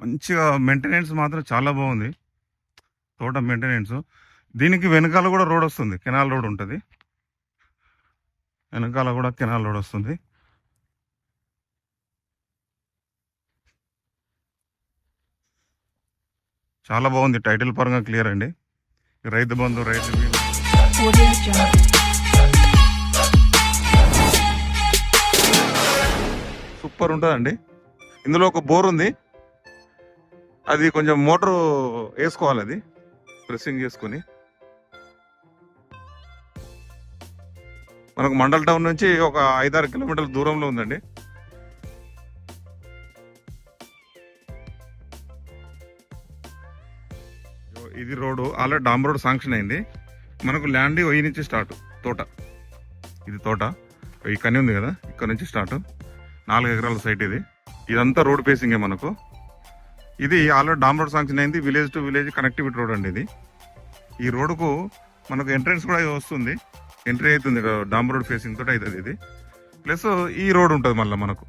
మంచిగా మెయింటెనెన్స్ మాత్రం చాలా బాగుంది. తోట మెయింటెనెన్స్ దీనికి వెనకాల కూడా రోడ్ వస్తుంది. కెనాల్ రోడ్ ఉంటుంది. వెనకాల కూడా కెనాల్ రోడ్ వస్తుంది. చాలా బాగుంది. టైటిల్ పరంగా క్లియర్ అండి. రైతు బంధు రైతు సూపర్ ఉంటుందండి. ఇందులో ఒక బోర్ ఉంది. అది కొంచెం మోటార్ వేసుకోవాలి అది. ప్రెస్సింగ్ చేసుకొని. మనకు మండల్ టౌన్ నుంచి ఒక ఐదారు కిలోమీటర్ల దూరంలో ఉందండి. ఇది road already dam road sanction అయింది. మనకు ల్యాండ్ వెయ్యి నుంచి స్టార్ట్ తోట. ఇది తోట. ఇక్కడనే ఉంది కదా ఇక్కడ నుంచి స్టార్ట్. నాలుగు ఎకరాల సైట్ ఇది. ఇదంతా రోడ్ పేసింగే మనకు. ఇది ఆల్రెడీ డామ్ రోడ్ శాంక్షన్ అయింది. Village to village connectivity road అండి ఇది. ఈ రోడ్డుకు మనకు ఎంట్రన్స్ కూడా వస్తుంది. ఎంట్రీ అవుతుంది. డామ్ రోడ్ ఫేసింగ్ తోటి అవుతుంది ఇది. ప్లస్ ఈ రోడ్ ఉంటుంది మళ్ళీ మనకు.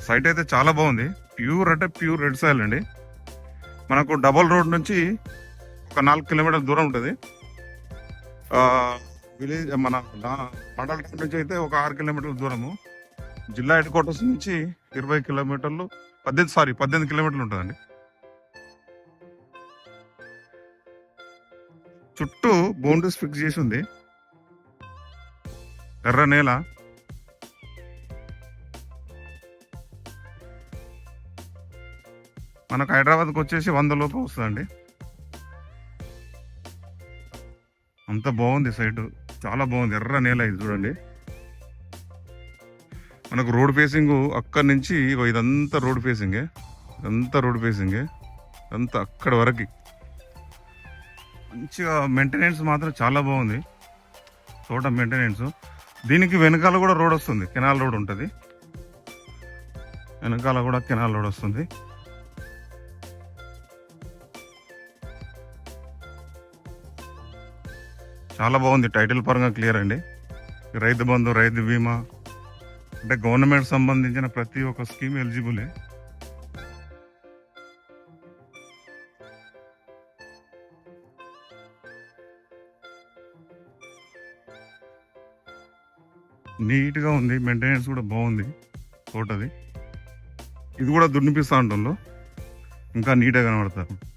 సైట్ అయితే చాలా బాగుంది. ప్యూర్ అంటే ప్యూర్ రెడ్ సాయిల్ అండి. మనకు డబల్ రోడ్ నుంచి ఒక నాలుగు కిలోమీటర్ల దూరం ఉంటుంది. విలేజ్ మన డా- మండల నుంచి అయితే ఒక ఆరు కిలోమీటర్ల దూరము. జిల్లా హెడ్ క్వార్టర్స్ నుంచి ఇరవై కిలోమీటర్లు పద్దెనిమిది సారీ పద్దెనిమిది కిలోమీటర్లు ఉంటుందండి. చుట్టూ బౌండరీస్ ఫిక్స్ చేసి ఉంది. ఎర్ర నేల. మనకు హైదరాబాద్కి వచ్చేసి వంద లోపు వస్తుందండి. అంత బాగుంది సైటు. చాలా బాగుంది. ఎర్ర నేల ఇది చూడండి. మనకు రోడ్ ఫేసింగ్ అక్కడి నుంచి ఇదంతా రోడ్ ఫేసింగే. ఇదంతా రోడ్ ఫేసింగే. అంతా అక్కడి వరకు. మంచిగా మెయింటెనెన్స్ మాత్రం చాలా బాగుంది. తోట మెయింటెనెన్స్ దీనికి వెనకాల కూడా రోడ్ వస్తుంది. కెనాల్ రోడ్ ఉంటుంది. వెనకాల కూడా కెనాల్ రోడ్ వస్తుంది. చాలా బాగుంది. టైటిల్ పరంగా క్లియర్ అండి. రైతు బంధు రైతు బీమా. అంటే గవర్నమెంట్ సంబంధించిన ప్రతి ఒక్క స్కీమ్ ఎలిజిబులే. నీట్గా ఉంది మెయింటెనెన్స్ కూడా బాగుంది తోటది. ఇది కూడా దున్నిపిస్తా ఉంటుంది ఇంకా నీట్గా కనబడతారు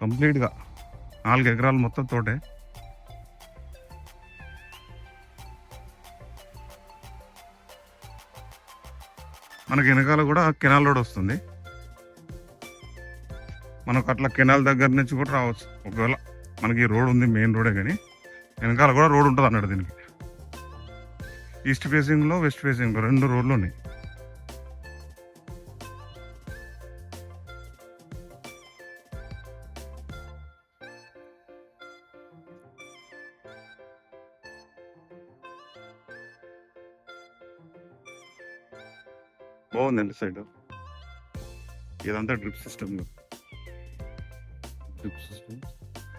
కంప్లీట్గా నాలుగు ఎకరాలు మొత్తం తోటే. మనకి వెనకాల కూడా కెనాల్ రోడ్ వస్తుంది. మనకు అట్లా కెనాల్ దగ్గర నుంచి కూడా రావచ్చు. ఒకవేళ మనకి రోడ్ ఉంది మెయిన్ రోడే కానీ. వెనకాల కూడా రోడ్ ఉంటుంది అన్నాడు దీనికి. ఈస్ట్ ఫేసింగ్లో వెస్ట్ ఫేసింగ్లో రెండు రోడ్లు ఉన్నాయి. బాగుందండి సైడ్. ఇదంతా డ్రిప్ సిస్టమ్. Drip system?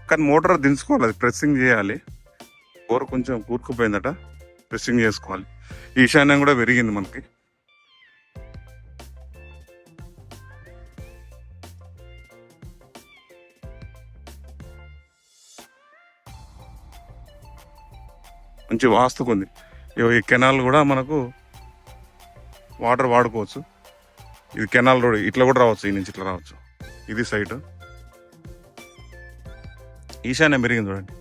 కానీ మోటార్ దించుకోవాలి అది ప్రెస్సింగ్ చేయాలి. బోర్ కొంచెం కూరుకుపోయిందట ప్రెస్సింగ్ చేసుకోవాలి. ఈశాన్యం కూడా పెరిగింది మనకి. మంచి ఇగో ఈ కెనాల్ కూడా మనకు వాటర్ వాడుకోవచ్చు. ఇది కెనాల్ రోడ్ ఇట్లా కూడా రావచ్చు ఈ నుంచి ఇట్లా రావచ్చు. ఇది సైట్. ఈశాన్యం పెరిగింది చూడండి.